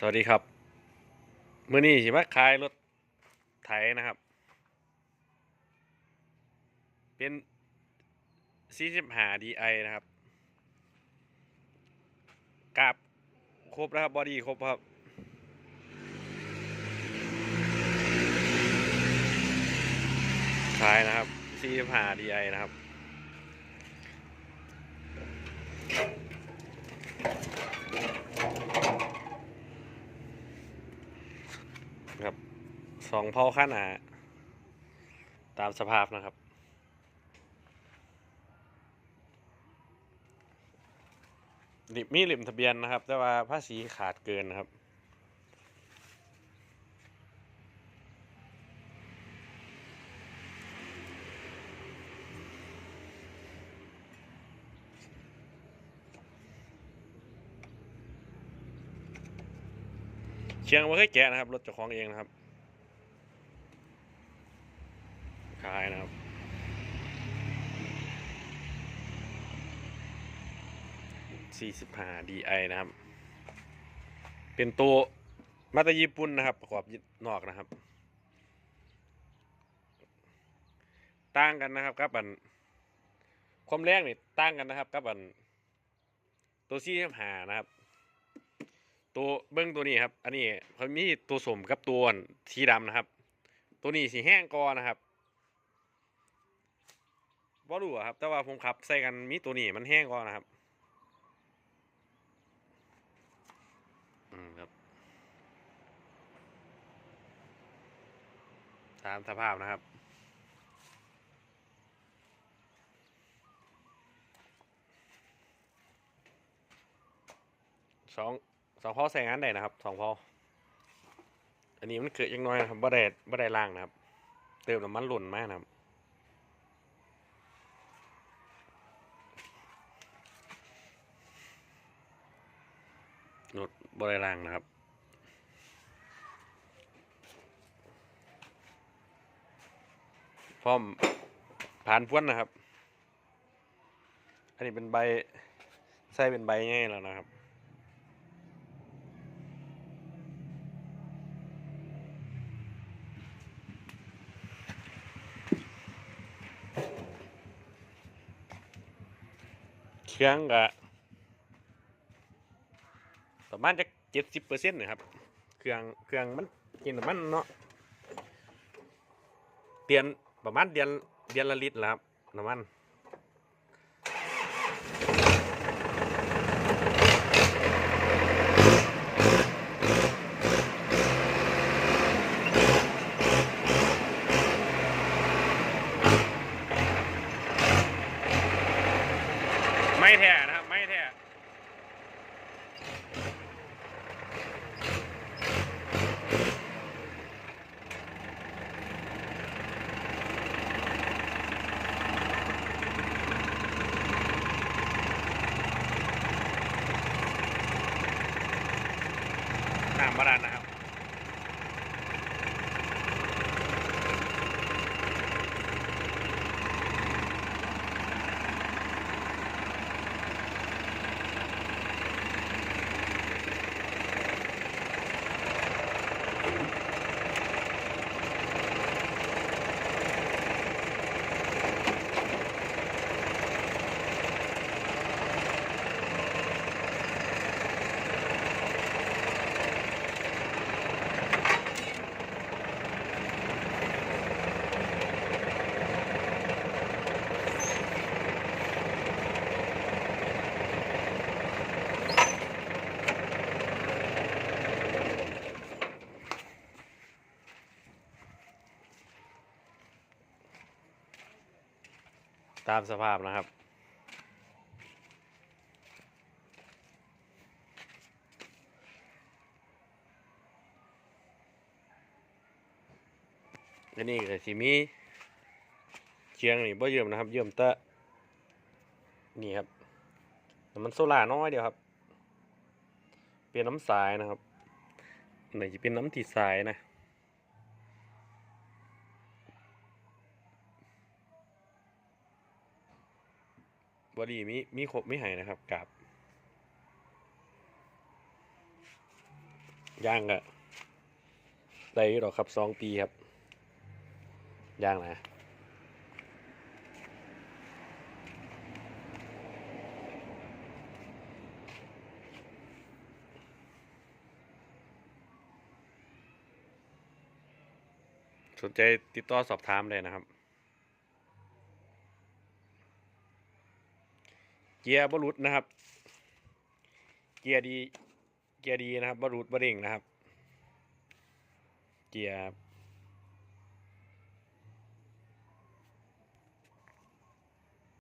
สวัสดีครับมื่อนี้สิมาขายรถไถนะครับ เป็น 45 DI นะครับกราบครบนะครับบอดี้ครบครับ ขายนะครับ 45 DI นะครับ ครับสองเผาข้าหนาตามสภาพนะครับลิมีหลิมทะเบียนนะครับ แต่ว่าภาษีขาดเกินนะครับ เชียงไม่เคยแกะนะครับ รถเจ้าของเองนะครับ ขายนะครับ 45 DI นะครับ เป็นตัวมาตาญี่ปุ่นนะครับ ประกอบนอกนะครับ ต่างกันนะครับกับอันความแรงนี่ต่างกันนะครับกับอันตัวซี่หานะครับ ตัวเบิ้งตัวนี้ครับ อันนี้เขามีตัวสมกับตัวสีดำนะครับ ตัวนี้สีแห้งกอนะครับว่ารู้ครับ แต่ว่าผมขับใส่กันมีตัวนี้มันแห้งกอนะครับอืมครับ ตามสภาพนะครับสอง สองพอใส่งานได้นะครับสองพออันนี้มันเกิดยังน้อยนะครับบ่ได้บ่ได้ล่างนะครับ เติมน้ำมันหล่นมากนะครับรถบ่ได้ล่างนะครับพร้อมผ่านพ้วนนะครับ อันนี้เป็นใบใส่เป็นใบง่ายแล้วนะครับ เครื่องก็ประมาณจะเจ็ดสิบเปอร์เซ็นต์นะครับ เครื่องเครื่องมันกินน้ำมันเนาะเตียนประมาณเดือนเดือนละลิตรแล้วครับน้ำมัน ตามสภาพนะครับ อันนี้ก็สิมีเชียงนี่บ่เยิ่มนะครับ เยิ่มแตะนี่ครับมันโซล่าน้อยเดียวครับ เป็นน้ำสายนะครับไหนจะเป็นน้ำตีสายนะ บอดีมีมีครบไม่หายนะครับกับย่างก็ได้อยู่ดอครับสองปีครับย่างนะสนใจติดต่อสอบถามเลยนะครับ กียร์บรุษนะครับ เกียร์ดี เกียร์ดีนะครับบรุษบเร่งนะครับ เกียร์